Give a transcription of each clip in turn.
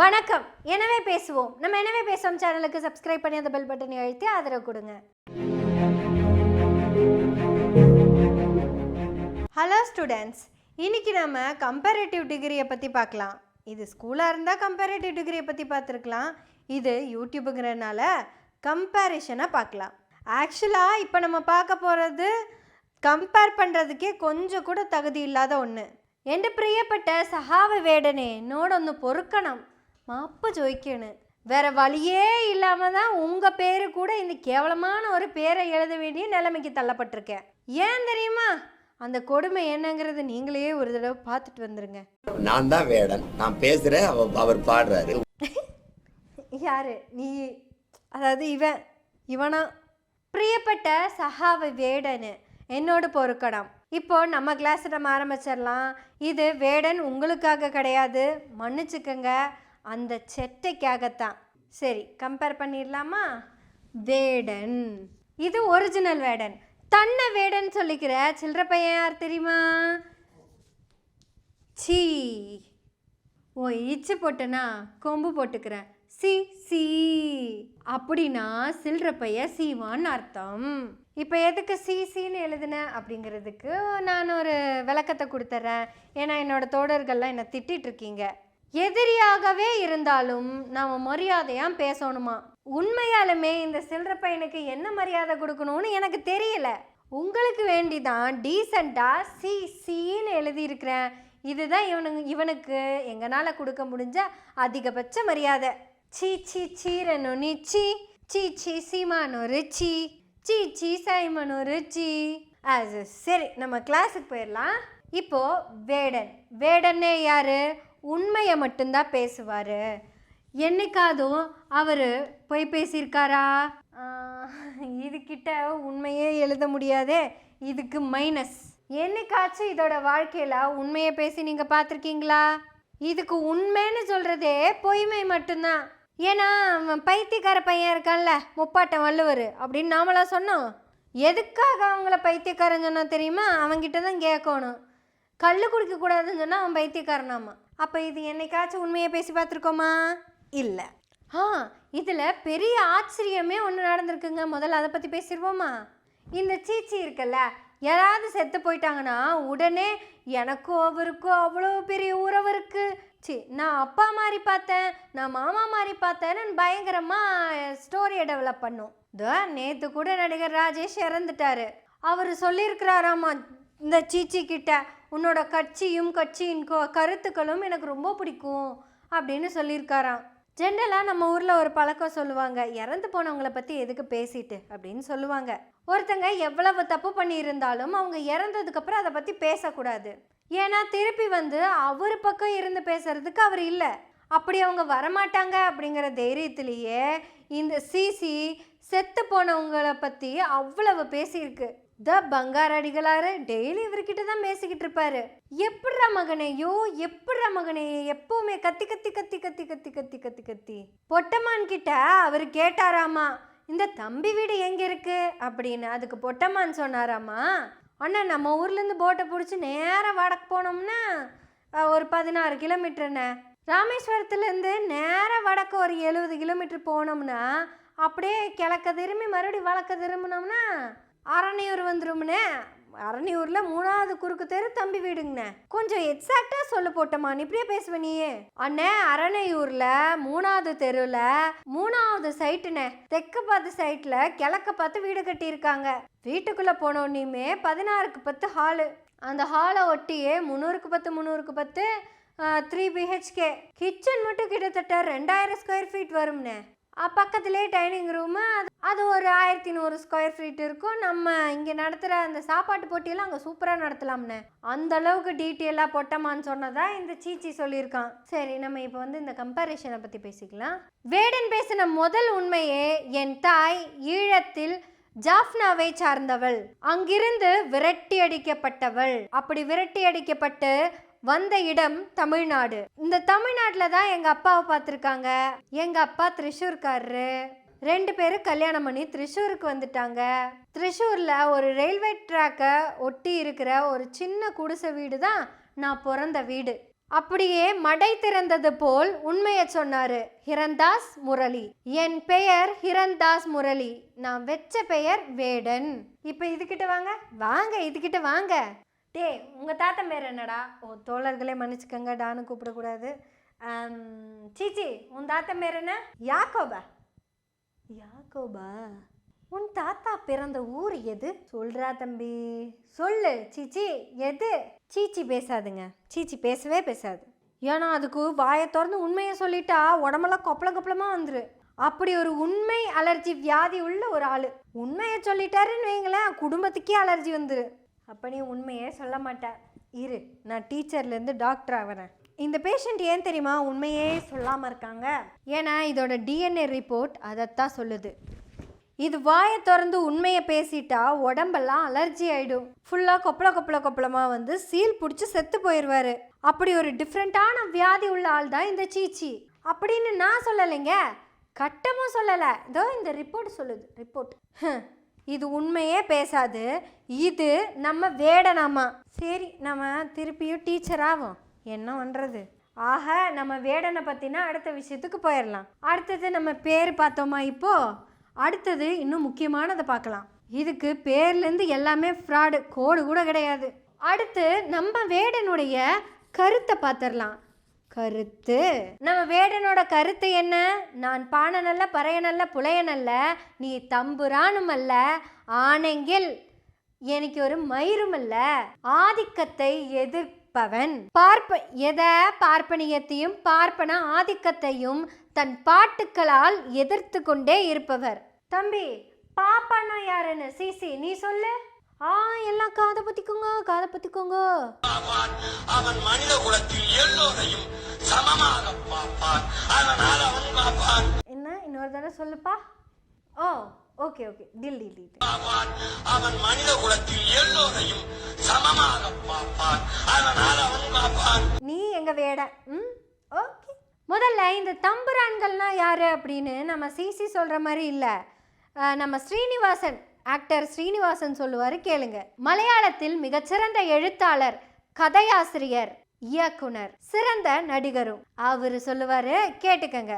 வணக்கம் எனவே பேசுவோம் நம்ம எனவே பேசுவோம் சேனலுக்கு சப்ஸ்கிரைப் பண்ணி அந்த பெல் பட்டனை அழுத்தி ஆதரவு கொடுங்க ஹலோ ஸ்டூடெண்ட்ஸ் இன்னைக்கு நம்ம கம்பேரேட்டிவ் டிகிரியை பற்றி பார்க்கலாம் இது ஸ்கூலாக இருந்தால் கம்பேரேட்டிவ் டிகிரியை பற்றி பார்த்துருக்கலாம் இது யூடியூபுங்கிறனால கம்பேரிஷனாக பார்க்கலாம் ஆக்சுவலாக இப்போ நம்ம பார்க்க போகிறது கம்பேர் பண்ணுறதுக்கே கொஞ்சம் கூட தகுதி இல்லாத ஒன்று എൻ്റെ പ്രിയപ്പെട്ട സഹാവ വേടനെ എന്നോടൊന്ന് പൊറുക്കണം மாப்பு ஜொய்க்கணும் வேற வழியே இல்லாம தான் உங்க பேரு கூட இந்த கேவலமான ஒரு பேரை எழுத வேண்டிய நிலைமைக்கு தள்ளப்பட்டிருக்கேன். ஏன் தெரியுமா? அந்த கொடுமை என்னங்கிறது நீங்களே ஒரு தடவை பார்த்துட்டு வந்துருங்க. நான் தான் வேடன். நான் பேசுறேன் அவ அவர் பாடுறாரு. யாரு? நீ அதாவது இவன் இவனா? பிரியப்பட்ட சகாவ வேடனு. என்னோடு பொறுக்கடம். இப்போ நம்ம கிளாஸ் நம்ம ஆரம்பிச்சிடலாம். இது வேடன் உங்களுக்காக கிடையாது. மன்னிச்சுக்கங்க. அந்த செட்டைக்காகத்தான். சரி கம்பேர் பண்ணிடலாமா? வேடன். இது ஒரிஜினல் வேடன். தன்னை வேடன் சொல்லிக்கிற சில்லற பையன் யார் தெரியுமா? சீ. ஓ இச்சு போட்டனா? கொம்பு போட்டுக்கிறேன். சி சி. அப்படின்னா சில்லற பைய சீவான்னு அர்த்தம். இப்போ எதுக்கு சி சின்னு எழுதுனேன் அப்படிங்கிறதுக்கு நான் ஒரு விளக்கத்தை கொடுத்துட்றேன் ஏன்னா என்னோட தோழர்கள்லாம் என்னை திட்டிட்டு இருக்கீங்க. எதிரியாகவே இருந்தாலும் நாம் மரியாதையாக பேசணுமா? உண்மையாலுமே இந்த சில்லற பையனுக்கு என்ன மரியாதை கொடுக்கணும்னு எனக்கு தெரியல. உங்களுக்கு வேண்டி தான் டீசெண்டாக சி சின்னு எழுதியிருக்கிறேன். இதுதான் இவனுக்கு இவனுக்கு எங்களால் கொடுக்க முடிஞ்ச அதிகபட்ச மரியாதை. சீ சீ சீரனு நீ சீ சீ சீ சீமானொரு சீ சீ சீ சைமனொரு அது சரி நம்ம கிளாஸுக்கு போயிடலாம். இப்போ வேடன் வேடன்னே யாரு? உண்மையை மட்டும்தான் பேசுவார். என்னைக்காதும் அவர் பொய் பேசியிருக்காரா? இதுக்கிட்ட உண்மையே எழுத முடியாதே இதுக்கு மைனஸ் என்னைக்காச்சும் இதோட வாழ்க்கையில் உண்மையை பேசி நீங்கள் பார்த்துருக்கீங்களா? இதுக்கு உண்மைன்னு சொல்கிறதே பொய்மை மட்டும்தான். ஏன்னா பைத்தியக்கார பையன் இருக்கான்ல முப்பாட்டம் வள்ளுவர் அப்படின்னு நாமளாக சொன்னோம். எதுக்காக அவங்கள பைத்தியக்காரன் சொன்னால் தெரியுமா? அவன்கிட்ட தான் கேட்கணும். கல் குடிக்கக்கூடாதுன்னு சொன்னால் அவன் பைத்தியக்காரனாமா? அப்போ இது என்னைக்காச்சும் உண்மையை பேசி பார்த்துருக்கோமா? இல்லை. ஆ இதில் பெரிய ஆச்சரியமே ஒன்று நடந்திருக்குங்க. முதல்ல அதை பற்றி பேசிடுவோமா இந்த சீச்சி இருக்குல்ல யாராவது செத்து போயிட்டாங்கன்னா உடனே எனக்கும் அவருக்கும் அவ்வளோ பெரிய உறவு இருக்குது சி நான் அப்பா மாதிரி பார்த்தேன் நான் மாமா மாதிரி பார்த்தேன்னு பயங்கரமாக ஸ்டோரியை டெவலப் பண்ணும். இதோ நேற்று கூட நடிகர் ராஜேஷ் இறந்துட்டாரு. அவர் சொல்லியிருக்கிறாராமா இந்த சீச்சி கிட்ட? உன்னோட கட்சியும் கட்சியின் கருத்துக்களும் எனக்கு ரொம்ப பிடிக்கும் அப்படின்னு சொல்லியிருக்காராம். ஜென்ரலாக நம்ம ஊரில் ஒரு பழக்கம் சொல்லுவாங்க இறந்து போனவங்கள பற்றி எதுக்கு பேசிட்டு அப்படின்னு சொல்லுவாங்க. ஒருத்தங்க எவ்வளவு தப்பு பண்ணியிருந்தாலும் அவங்க இறந்ததுக்கப்புறம் அதை பற்றி பேசக்கூடாது. ஏன்னா திருப்பி வந்து அவர் பக்கம் இருந்து பேசுறதுக்கு அவர் இல்லை. அப்படி அவங்க வரமாட்டாங்க அப்படிங்கிற தைரியத்திலேயே இந்த சிசி செத்து போனவங்களை பற்றி அவ்வளவு பேசியிருக்கு. த பங்காரடிகளாரு டெய்லி இவர்கிட்ட தான் பேசிக்கிட்டு இருப்பாரு. எப்படிடா மகனையோ யோ எப்படிடா மகனே எப்பவுமே கத்தி கத்தி கத்தி கத்தி கத்தி கத்தி கத்தி கத்தி. பொட்டமான் கிட்ட அவர் கேட்டாராமா இந்த தம்பி வீடு எங்க இருக்கு? அப்படின்னு. அதுக்கு பொட்டமான் சொன்னாராமா அண்ணா நம்ம ஊர்லேருந்து போட்டை பிடிச்சி நேராக வடக்கு போனோம்னா ஒரு பதினாறு கிலோமீட்டருண்ணே. ராமேஸ்வரத்துலேருந்து நேராக வடக்கு ஒரு எழுபது கிலோமீட்டர் போனோம்னா அப்படியே கிழக்க திரும்பி மறுபடியும் வழக்க திரும்பினோம்னா அரணியூர் வந்துரும்ண்ணே அரணியூரில் மூணாவது குறுக்கு தெரு தம்பி வீடுங்கண்ணே. கொஞ்சம் எக்ஸாக்டாக சொல்ல போட்டம்மா. நீ இப்படியே பேசுவ நீயே. அண்ணே அரணையூரில் மூணாவது தெருவில் மூணாவது சைட்டுண்ணே. தெற்கு பார்த்த சைட்டில் கிழக்க பார்த்து வீடு கட்டியிருக்காங்க. வீட்டுக்குள்ளே போனோன்னையுமே பதினாறுக்கு பத்து ஹாலு. அந்த ஹாலை ஒட்டியே முந்நூறுக்கு பத்து முந்நூறுக்கு பத்து த்ரீ பிஹெச்கே கிச்சன் மட்டும் கிட்டத்தட்ட ரெண்டாயிரம் ஸ்கொயர் ஃபீட் வரும்ண்ணே. பக்கத்துலேயே டைனிங் ரூமு அது ஒரு ஆயிரத்தி நூறு ஸ்கொயர் ஃபீட் இருக்கும். நம்ம இங்கே நடத்துகிற அந்த சாப்பாட்டு போட்டியெல்லாம் அங்கே சூப்பராக நடத்தலாம்னு. அந்த அளவுக்கு டீட்டெயிலாக போட்டமான்னு சொன்னதா இந்த சீச்சி சொல்லியிருக்கான். சரி நம்ம இப்போ வந்து இந்த கம்பேரிஷனை பற்றி பேசிக்கலாம். வேடன் பேசின முதல் உண்மையே என் தாய் ஈழத்தில் ஜாஃப்னாவை சார்ந்தவள். அங்கிருந்து விரட்டி அடிக்கப்பட்டவள். அப்படி விரட்டி அடிக்கப்பட்டு வந்த இடம் தமிழ்நாடு. இந்த தமிழ்நாட்டில் தான் எங்கள் அப்பாவை பார்த்துருக்காங்க. எங்கள் அப்பா திரிஷூர்காரரு. ரெண்டு பேரும் கல்யாணம் பண்ணி த்ரிஷூருக்கு வந்துட்டாங்க. திரிஷூரில் ஒரு ரயில்வே ட்ராக்கை ஒட்டி இருக்கிற ஒரு சின்ன குடிசை வீடு தான் நான் பிறந்த வீடு. அப்படியே மடை திறந்தது போல் உண்மையை சொன்னாரு ஹிரந்தாஸ் முரளி. என் பெயர் ஹிரந்தாஸ் முரளி. நான் வெச்ச பெயர் வேடன். இப்போ இதுகிட்ட வாங்க. வாங்க இதுகிட்ட வாங்க. டே உங்கள் தாத்தா பேர் என்னடா? ஓ தோழர்களே மன்னிச்சுக்கங்க டானு கூப்பிடக்கூடாது. சீச்சி உன் தாத்தா பேர் என்ன? யாக்கோபா. யாக்கோபா உன் தாத்தா பிறந்த ஊர் எது? சொல்றா தம்பி. சொல்லு. சீச்சி எது? சீச்சி பேசாதுங்க. சீச்சி பேசவே பேசாது. ஏன்னா அதுக்கு வாயை திறந்து உண்மையை சொல்லிட்டா உடம்பெல்லாம் கொப்பள கொப்பளமா வந்துரு. அப்படி ஒரு உண்மை அலர்ஜி வியாதி உள்ள ஒரு ஆளு. உண்மையை சொல்லிட்டாருன்னு வைங்களேன் குடும்பத்துக்கே அலர்ஜி வந்துரு. அப்ப நீ உண்மையே சொல்ல மாட்டேன் இரு நான் டீச்சர்லேருந்து டாக்டர் ஆகிறேன் இந்த பேஷண்ட் ஏன் தெரியுமா? உண்மையே சொல்லாமல் இருக்காங்க. ஏன்னா இதோட டிஎன்ஏ ரிப்போர்ட் அதைத்தான் சொல்லுது. இது வாயை திறந்து உண்மையை பேசிட்டா உடம்பெல்லாம் அலர்ஜி ஆயிடும். ஃபுல்லாக கொப்பள கொப்பள கொப்பளமாக வந்து சீல் பிடிச்சி செத்து போயிடுவாரு அப்படி ஒரு டிஃப்ரெண்ட்டான வியாதி உள்ள ஆள் தான் இந்த சீச்சி. அப்படின்னு நான் சொல்லலைங்க. கட்டமும் சொல்லலை. இதோ இந்த ரிப்போர்ட் சொல்லுது. ரிப்போர்ட் இது உண்மையே பேசாது. இது நம்ம வேடனாமா. சரி நம்ம திருப்பியும் டீச்சர் ஆகும் என்ன பண்ணுறது ஆக நம்ம வேடனை பற்றினா அடுத்த விஷயத்துக்கு போயிடலாம் அடுத்தது நம்ம பேர் பார்த்தோமா இப்போ? அடுத்தது இன்னும் முக்கியமானதை பார்க்கலாம். இதுக்கு பேர்லேருந்து எல்லாமே ஃப்ராடு கோடு கூட கிடையாது. அடுத்து நம்ம வேடனுடைய கருத்தை பார்த்துடலாம் கருத்து. நம்ம வேடனோட கருத்து என்ன? நான் பானனல்ல பறையனல்ல புலையனல்ல நீ தம்புரானும் அல்ல ஆனெங்கில் எனக்கு ஒரு மயிரும் அல்ல ஆதிக்கத்தை எதிர்ப்பவன் பார்ப்ப எத பார்ப்பனியத்தையும் பார்ப்பன ஆதிக்கத்தையும் தன் பாட்டுக்களால் எதிர்த்து கொண்டே இருப்பவர். தம்பி பாப்பானா யாருன்னு? சிசி நீ சொல்லு. ஆ எல்லாம் காதை பத்திக்கோங்க காதை பத்திக்கோங்க. அவன் மனித குலத்தில் எல்லோரையும் சமமாக பார்ப்பான். அதனால் அவன் பார்ப்பான். என்ன? இன்னொரு தடவை சொல்லுப்பா. ஓ ஓகே ஓகே. டில் டில் அவன் மனித குலத்தில் எல்லோரையும் சமமாக பார்ப்பான். அதனால் அவன் பார்ப்பான் நீ எங்க வேட? ம்? ஓகே. முதல்ல இந்த தம்புரான்கள்னா யாரு அப்படின்னு நம்ம சிசி சொல்ற மாதிரி இல்லை. நம்ம ஸ்ரீனிவாசன் ஆக்டர் ஸ்ரீனிவாசன் சொல்லுவாரு கேளுங்க. மலையாளத்தில் மிகச்சிறந்த எழுத்தாளர் கதையாசிரியர் இயக்குனர் சிறந்த நடிகரும். அவரு சொல்லுவாரு கேட்டுக்கங்க.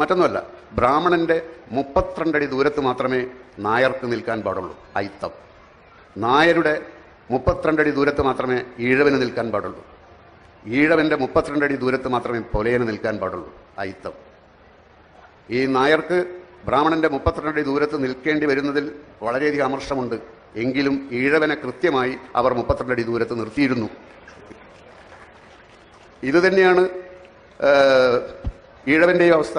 മറ്റൊന്നുമല്ല ബ്രാഹ്മണന്റെ മുപ്പത്തിരണ്ടടി ദൂരത്ത് മാത്രമേ നായർക്ക് നിൽക്കാൻ പാടുള്ളൂ അയിത്തം. നായരുടെ മുപ്പത്തിരണ്ടടി ദൂരത്ത് മാത്രമേ ഈഴവന് നിൽക്കാൻ പാടുള്ളൂ. ഈഴവന്റെ മുപ്പത്തിരണ്ടടി ദൂരത്ത് മാത്രമേ പൊലയന് നിൽക്കാൻ പാടുള്ളൂ അയിത്തം. ഈ നായർക്ക് ബ്രാഹ്മണന്റെ മുപ്പത്തിരണ്ടടി ദൂരത്ത് നിൽക്കേണ്ടി വരുന്നതിൽ വളരെയധികം അമർഷമുണ്ട്. എങ്കിലും ഈഴവനെ കൃത്യമായി അവർ മുപ്പത്തിരണ്ടടി ദൂരത്ത് നിർത്തിയിരുന്നു. ഇതുതന്നെയാണ് ഈഴവന്റെയും അവസ്ഥ.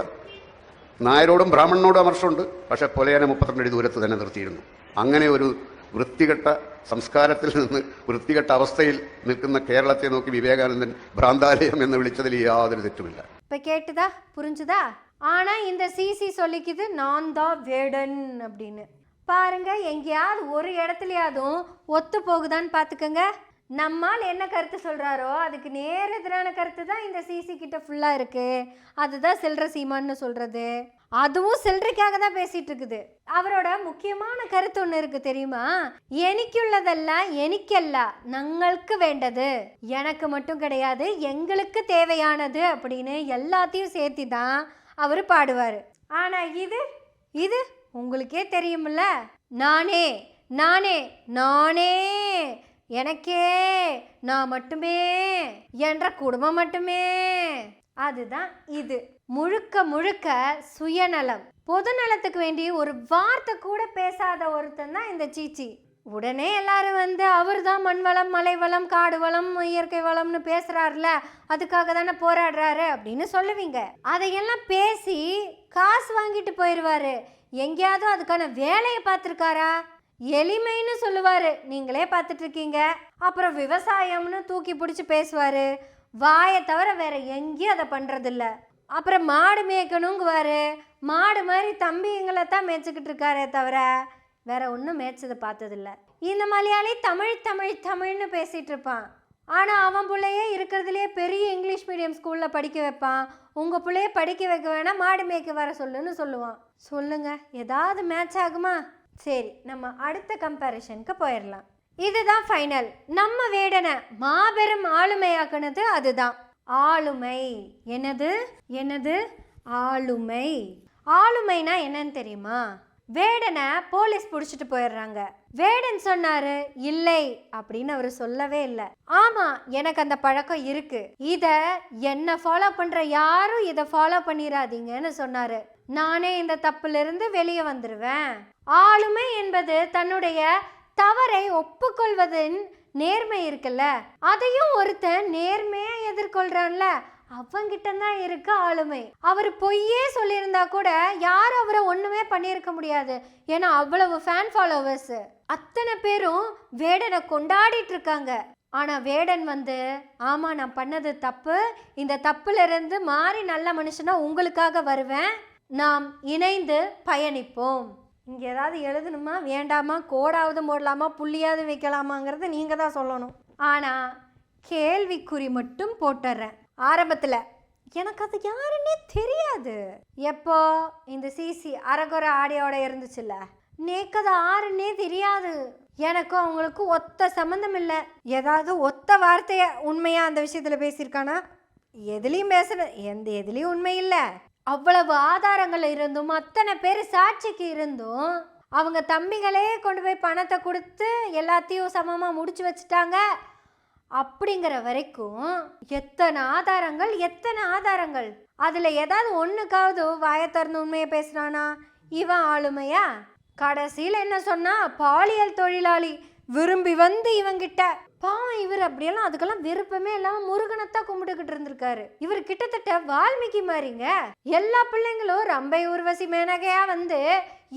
നായരോടും ബ്രാഹ്മണനോടും അമർഷമുണ്ട് പക്ഷെ പൊലയനെ മുപ്പത്തിരണ്ടടി ദൂരത്ത് തന്നെ നിർത്തിയിരുന്നു അങ്ങനെ ഒരു വൃത്തികെട്ട സംസ്കാരത്തിൽ നിന്ന് വൃത്തികെട്ട അവസ്ഥയിൽ നിൽക്കുന്ന കേരളത്തെ നോക്കി വിവേകാനന്ദൻ ഭ്രാന്താലയം എന്ന് വിളിച്ചതിൽ യാതൊരു തെറ്റുമില്ല இப்போ கேட்டுதா புரிஞ்சுதா ஆனா இந்த சிசி சொல்லிக்குது நான் தான் வேடன் அப்படின்னு பாருங்க எங்கேயாவது ஒரு இடத்துலயாதும் ஒத்து போகுதான்னு பார்த்துக்கோங்க நம்மால் என்ன கருத்து சொல்கிறாரோ அதுக்கு நேர் எதிரான கருத்து தான் இந்த சிசி கிட்ட ஃபுல்லாக இருக்குது அதுதான் சில்லற சீமான்னு சொல்கிறது அதுவும் சில்லறைக்காக தான் பேசிகிட்டு இருக்குது. அவரோட முக்கியமான கருத்து ஒன்று இருக்குது தெரியுமா? எனக்குள்ளதல்ல எனக்கல்ல நங்களுக்கு வேண்டது. எனக்கு மட்டும் கிடையாது எங்களுக்கு தேவையானது அப்படின்னு எல்லாத்தையும் சேர்த்து தான் அவர் பாடுவார். ஆனால் இது இது உங்களுக்கே தெரியும்ல? நானே நானே நானே எனக்கே நான் மட்டுமே என்ற குடும்பம் மட்டுமே. அதுதான் இது. முழுக்க முழுக்க சுயநலம். பொதுநலத்துக்கு வேண்டி ஒரு வார்த்தை கூட பேசாத ஒருத்தன் தான் இந்த சீச்சி. உடனே எல்லாரும் வந்து அவர் தான் மண் வளம் மலை வளம் காடு வளம் இயற்கை வளம்னு பேசுறாருல அதுக்காக தானே போராடுறாரு அப்படின்னு சொல்லுவீங்க. அதையெல்லாம் பேசி காசு வாங்கிட்டு போயிடுவாரு எங்கேயாவது அதுக்கான வேலையை பார்த்துருக்காரா? எளிமைன்னு சொல்லுவாரு. நீங்களே பார்த்துட்டு இருக்கீங்க அப்புறம் விவசாயம்னு தூக்கி பிடிச்சி பேசுவாரு. வாயை தவிர வேற எங்கேயும் அதை பண்றதில்ல. அப்புறம் மாடு மேய்க்கணுங்குவாரு. மாடு மாதிரி தம்பிங்களை தான் மேய்ச்சிக்கிட்டு இருக்காரே தவிர வேற ஒன்றும் மேய்ச்சதை பார்த்ததில்ல. இந்த மலையாளி தமிழ் தமிழ் தமிழ்னு பேசிட்டு இருப்பான் ஆனால் அவன் பிள்ளையே இருக்கிறதுலே பெரிய இங்கிலீஷ் மீடியம் ஸ்கூலில் படிக்க வைப்பான். உங்கள் பிள்ளைய படிக்க வைக்க வேணாம் மாடு மேய்க்க வர சொல்லுன்னு சொல்லுவான். சொல்லுங்கள் ஏதாவது மேட்ச் ஆகுமா? சரி நம்ம அடுத்த கம்பேரிஷனுக்கு போயிடலாம் இதுதான் ஃபைனல் நம்ம வேடனை மாபெரும் ஆளுமையாக்குனது அதுதான். ஆளுமை. என்னது? என்னது? ஆளுமை. ஆளுமைனா என்னன்னு தெரியுமா? வேடனை போலீஸ் பிடிச்சிட்டு போயிடுறாங்க வேடன் சொன்னாரு இல்லை அப்படின்னு அவர் சொல்லவே இல்லை. ஆமா எனக்கு அந்த பழக்கம் இருக்கு. இத என்ன ஃபாலோ பண்ற யாரும் இதை ஃபாலோ பண்ணிடாதீங்கன்னு சொன்னாரு. நானே இந்த தப்புல இருந்து வெளியே வந்துருவேன். ஆளுமை என்பது தன்னுடைய தவறை ஒப்புக்கொள்வதன் நேர்மை இருக்குல்ல? அதையும் ஒருத்தன் நேர்மையா எதிர்கொள்றான்ல அவங்கிட்ட தான் இருக்கு ஆளுமை. அவர் பொய்யே சொல்லியிருந்தா கூட யாரும் அவரை ஒண்ணுமே பண்ணியிருக்க முடியாது. ஏன்னா அவ்வளவு ஃபேன் ஃபாலோவர்ஸ் அத்தனை பேரும் வேடனை கொண்டாடிட்டு இருக்காங்க ஆனா வேடன் வந்து ஆமா நான் பண்ணது தப்பு. இந்த தப்புல இருந்து மாறி நல்ல மனுஷனா உங்களுக்காக வருவேன். நாம் இணைந்து பயணிப்போம். இங்கே ஏதாவது எழுதணுமா வேண்டாமா கோடாவது போடலாமா புள்ளியாவது வைக்கலாமாங்கிறத நீங்கள் தான் சொல்லணும். ஆனால் கேள்விக்குறி மட்டும் போட்டுறேன். ஆரம்பத்தில் எனக்கு அது யாருன்னே தெரியாது. எப்போ? இந்த சிசி அரகுறை ஆடியோட இருந்துச்சுல்ல. நேக்கு அது ஆறுன்னே தெரியாது. எனக்கும் அவங்களுக்கும் ஒத்த சம்மந்தம் இல்லை. ஏதாவது ஒத்த வார்த்தையை உண்மையாக அந்த விஷயத்தில் பேசியிருக்கானா? எதுலேயும் பேசுற எந்த எதுலேயும் உண்மை இல்லை. அவ்வளவு ஆதாரங்கள் இருந்தும் அத்தனை பேர் சாட்சிக்கு இருந்தும் அவங்க தம்பிகளே கொண்டு போய் பணத்தை கொடுத்து எல்லாத்தையும் சமமாக முடிச்சு வச்சுட்டாங்க. அப்படிங்கிற வரைக்கும் எத்தனை ஆதாரங்கள் எத்தனை ஆதாரங்கள்? அதில் ஏதாவது ஒன்றுக்காவது வாயை திறந்து உண்மையை பேசுனானா இவன் ஆளுமையா? கடைசியில் என்ன சொன்னா பாலியல் தொழிலாளி விரும்பி வந்து இவங்கிட்ட பாவம் இவர் அப்படியெல்லாம் அதுக்கெல்லாம் விருப்பமே இல்லாம முருகனைத்தான் கும்பிட்டுக்கிட்டு இருந்திருக்காரு. இவர் கிட்டத்தட்ட வால்மீகி மாதிரிங்க. எல்லா பிள்ளைங்களும் ரம்பை ஊர்வசி மேனகையா வந்து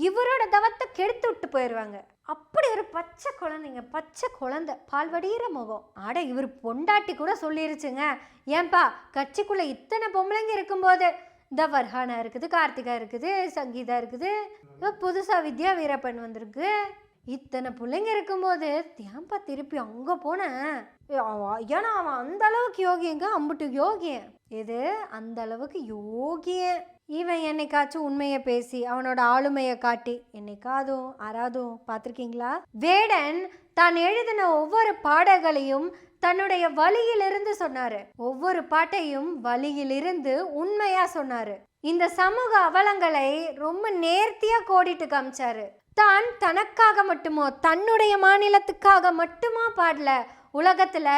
இவரோட தவத்தை கெடுத்து விட்டு போயிடுவாங்க அப்படி ஒரு பச்சை குழந்தைங்க பச்சை குழந்தை பால் வடிகிற முகம். ஆட இவர் பொண்டாட்டி கூட சொல்லிருச்சுங்க. ஏன்பா கட்சிக்குள்ள இத்தனை பொம்பளைங்க இருக்கும்போது? இந்த வர்ஹானா இருக்குது கார்த்திகா இருக்குது சங்கீதா இருக்குது புதுசாக வித்யா வீரப்பன் வந்திருக்கு. இத்தனை பிள்ளைங்க இருக்கும்போது ஏன்பா திருப்பி அங்கே போனேன் ஏன்னா அவன் அந்த அளவுக்கு யோகியங்க அம்புட்டு யோகியன். எது? அந்த அளவுக்கு யோகியன். இவன் என்னைக்காச்சும் உண்மையை பேசி அவனோட ஆளுமையை காட்டி என்னைக்காதும் ஆறாதும் பார்த்துருக்கீங்களா? வேடன் தான் எழுதின ஒவ்வொரு பாடல்களையும் தன்னுடைய வழியிலிருந்து சொன்னாரு. ஒவ்வொரு பாட்டையும் வழியிலிருந்து உண்மையா சொன்னாரு. இந்த சமூக அவலங்களை ரொம்ப நேர்த்தியா கோடிட்டு காமிச்சாரு. தான் தனக்காக மட்டுமோ தன்னுடைய மாநிலத்துக்காக மட்டுமா பாடல. உலகத்தில்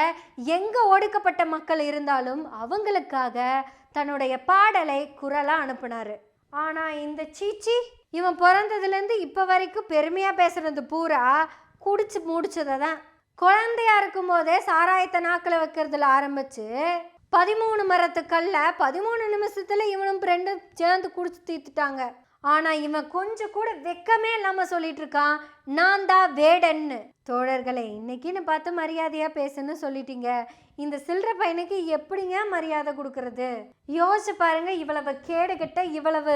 எங்கே ஒடுக்கப்பட்ட மக்கள் இருந்தாலும் அவங்களுக்காக தன்னுடைய பாடலை குரலாக அனுப்புனாரு. ஆனால் இந்த சீச்சி இவன் பிறந்ததுலேருந்து இப்போ வரைக்கும் பெருமையாக பேசுகிறது பூரா குடிச்சு முடிச்சதை தான். குழந்தையா இருக்கும்போதே சாராயத்தை நாக்கில் வைக்கிறதுல ஆரம்பிச்சு பதிமூணு மரத்துக்கல்ல பதிமூணு நிமிஷத்தில் இவனும் ரெண்டும் சேர்ந்து குடிச்சு தீர்த்துட்டாங்க. ஆனால் இவன் கொஞ்சம் கூட வெக்கமே இல்லாமல் சொல்லிட்டு இருக்கான். நான் தான் வேடன்னு. தோழர்களை இன்னைக்குன்னு பார்த்து மரியாதையாக பேசுன்னு சொல்லிட்டீங்க. இந்த சில்லற பையனுக்கு எப்படிங்க மரியாதை கொடுக்கறது? யோசிச்சு பாருங்க இவ்வளவு கேடுகட்ட இவ்வளவு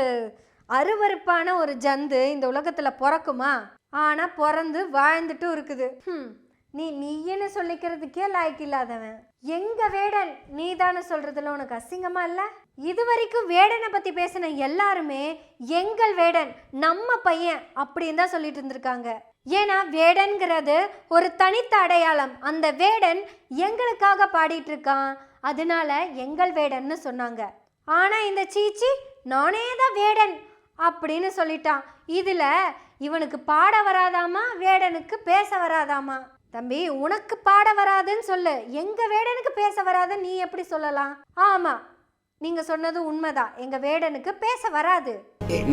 அருவருப்பான ஒரு ஜந்து இந்த உலகத்தில் பிறக்குமா? ஆனால் பிறந்து வாழ்ந்துட்டும் இருக்குது. ம் நீ நீன்னு சொல்லிக்கிறதுக்கே லாய்க்கு இல்லாதவன். எங்க வேடன் நீ தானே சொல்றதுல உனக்கு அசிங்கமா இல்ல? இது வரைக்கும் வேடனை பத்தி பேசின எல்லாருமே எங்கள் வேடன் நம்ம பையன் அப்படின்னு தான் சொல்லிட்டு இருந்திருக்காங்க. ஏன்னா வேடன்கிறது ஒரு தனித்த அடையாளம். அந்த வேடன் எங்களுக்காக பாடிட்டு இருக்கான். அதனால எங்கள் வேடன்னு சொன்னாங்க. ஆனா இந்த சீச்சி நானே தான் வேடன் அப்படின்னு சொல்லிட்டான். இதுல இவனுக்கு பாட வராதாமா வேடனுக்கு பேச வராதாமா? தம்பி உனக்கு பாட வராதுன்னு சொல்லு. எங்க வேடனுக்கு பேச வராதுன்னு நீ எப்படி சொல்லலாம்? ஆமா நீங்க சொன்னது உண்மைதான். எங்க வேடனுக்கு பேச வராது.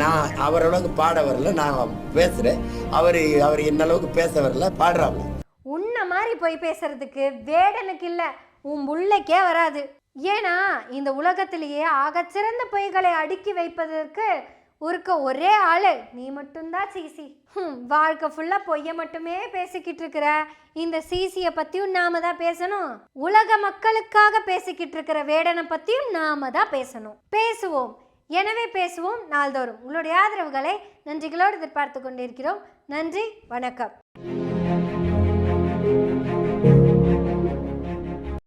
நான் அவரளவுக்கு பாட வரல நான் பேசுறேன். அவர் அவர் என்ன அளவுக்கு பேச வரல பாடுறாங்க உன்ன மாதிரி போய் பேசுறதுக்கு வேடனுக்கு இல்ல உன் புள்ளைக்கே வராது. ஏன்னா இந்த உலகத்திலேயே ஆகச்சிறந்த பொய்களை அடுக்கி வைப்பதற்கு ஒருக்க ஒரே ஆளு. நீ மட்டும்தான் சிசி. ஹம், வாழ்க்கை ஃபுல்லாக பொய்ய மட்டுமே பேசிக்கிட்டு இருக்கிற. இந்த சிசியை பற்றியும் நாம தான் பேசணும். உலக மக்களுக்காக பேசிக்கிட்டு இருக்கிற வேடனை பற்றியும் நாம தான் பேசணும். பேசுவோம். எனவே பேசுவோம் நாள்தோறும். உங்களுடைய ஆதரவுகளை நன்றிகளோடு எதிர்பார்த்து கொண்டிருக்கிறோம். நன்றி வணக்கம்.